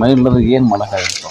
ಮೈ ಇಲ್ಲದ್ರೆ ಏನು ಮಾಡೋಕ್ಕಾಗತ್ತೆ?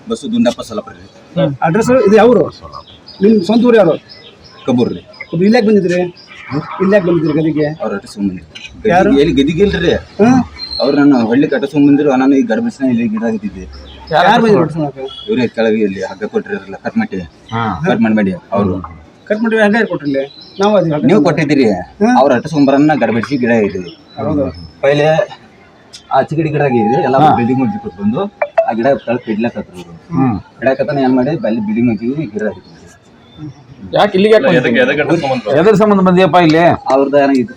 ಬಸ್ಸು ದುಂಡಪ್ಪ ಸಲಪ್ರಿ ಅಡ್ರೆಸ್ ಇದು ಯಾವರು? ನಿಮ್ಮ ಸ್ವಂತ ಊರು ಯಾರು? ಕಬ್ಬೂರ್ ರೀ. ಇಲ್ಲಾಕ್ ಬಂದಿದ್ರಿ? ಇಲ್ಲಾಕ್ ಬಂದಿದ್ರಿ ಗದಿಗೆ? ಅವ್ರ ಅಡ್ರೆಸ್ ಯಾರು? ಬಂದ್ರಿ ಎಲ್ಲಿ ಗದಿಗೆ ಇಲ್ರಿ? ಅವ್ರು ನಾನು ಹಳ್ಳಿ ಕಟ್ಟಿಸ್ಕೊಂಡ್ ಬಂದಿರು ನಾನು ಈ ಗರ್ಭಿಸಿನ ಇಲ್ಲಿ ಗಿಡ ಆಗಿದ್ದೆ ಯಾರು ಬಂದಿದ್ರು ಹೊಡ್ಸ್ಕೊಳಕ್ಕೆ? ಇವ್ರಿಗೆ ಕೆಳಗೆ ಇಲ್ಲಿ ಹಗ್ಗ ಕೊಟ್ಟಿರಲ್ಲ ಕಟ್ ಮಾಡಿ. ಹಾ. ಕಟ್ ಮಾಡಬೇಡಿ ಅವರು. ಕಟ್ ಮಾಡಿ ಹಗ್ಗ ಕೊಟ್ಟಿರಲಿ ನಾವು. ನೀವು ಕೊಟ್ಟಿದ್ದೀರಿ. ಅವ್ರ ಅಟ್ಟಿಸ್ಕೊಂಬರನ್ನ ಗಡಬಿಡಿಸಿ ಗಿಡ ಇದ್ರಿ ಹೌದು. ಪೈಲೆ ಆ ಚಿಗಡಿ ಗಿಡ ಆಗಿದೆ ಎಲ್ಲ ಬಿಲ್ಡಿಂಗ್ ಮುಗಿ ಬಂದು ಆ ಗಿಡ ಇವ್ರು. ಹ್ಮ್. ಇಡಕತ್ತಾನ ಏನ್ ಮಾಡಿ ಅಲ್ಲಿ ಬಿಲ್ಡಿಂಗ್ ಮುಗಿ ಗಿಡ ಯಾಕೆ ಇಲ್ಲಿಗೆ ಎದ್ರ ಸಂಬಂಧ ಬಂದಿಯಪ್ಪ ಇಲ್ಲಿ? ಅವ್ರದ್ದು ಏನಾಗಿತ್ತು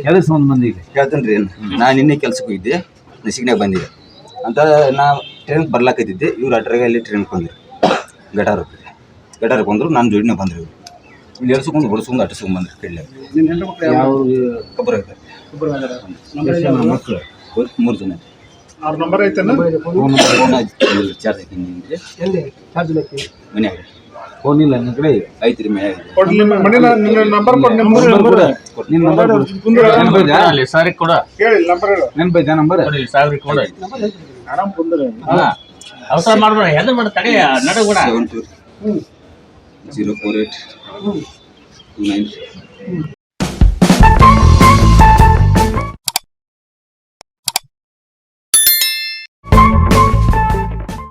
ಎದ್ರ ಸಂಬಂಧ ಬಂದಿ ಹೇಳ್ತೀನಿ ರೀ ನಾನು ನಿನ್ನೆ ಕೆಲ್ಸಕ್ಕೆ ಹೋಗಿದ್ದೆ ನಸಿಗ್ನಾಗ ಬಂದಿದೆ ಅಂತ ನಾ ಟ್ರೈನ್ ಬರ್ಲಾಕತ್ತಿದ್ದೆ ಇವ್ರು ಅಟ್ರಾಗ ಅಲ್ಲಿ ಟ್ರೈನ್ ಬಂದ್ರು ಗಟಾರ ಗಟಾರ ಬಂದ್ರು ನಾನು ಜೋಡಿನೇ ಬಂದ್ರು ಇವ್ರು. ಇಲ್ಲಿ ಎಳ್ಸ್ಕೊಂಡು ಹೊಡ್ಸ್ಕೊಂಡು ಅಟ್ಟಿಸ್ಕೊಂಡು ಬಂದ್ರು ಕಡ್ಲೆ. ಕಬ್ಬರ ಮಕ್ಕಳು? ಮೂರು ಜನ. ಅವ್ರ ನಂಬರ್ ಐತೆ ಫೋನ್ ಚಾರ್ಜ್ ಹಾಕಿನಿ ನಿಮಗೆ. ಎಲ್ಲಿ? ಚಾರ್ಜ್ ಮನ್ಯಾಗ. ಫೋನ್ ಇಲ್ಲ ನಿನ್ನ ಕಡೆ ಐತ್ರಿ ಮನ್ಯಾಗ. ಕೊಡ್ಲಿ ನಿಮ್ಮ ಮನೆ ನಂಬರ್ ಕೊಡ್ ನಿಮ್ಮ ಊರು ನಂಬರ್. ಕೊಡು. ನಿನ್ ನಂಬರ್ ಕೊಡು. ಕೇಳಿ ನಂಬರ್ ಹೇಳು. ನೆನ್ಪೈತಾ ನಂಬರ್? ಆರಾಮ್ ಕುಂದ್ರೆ ಅವಸರ ಮಾಡ್ಬೇಡ ಹೆದರ್ ಮಾಡ ತಡೆ ನಡೆ ಕೂಡ. Zero four eight two nine.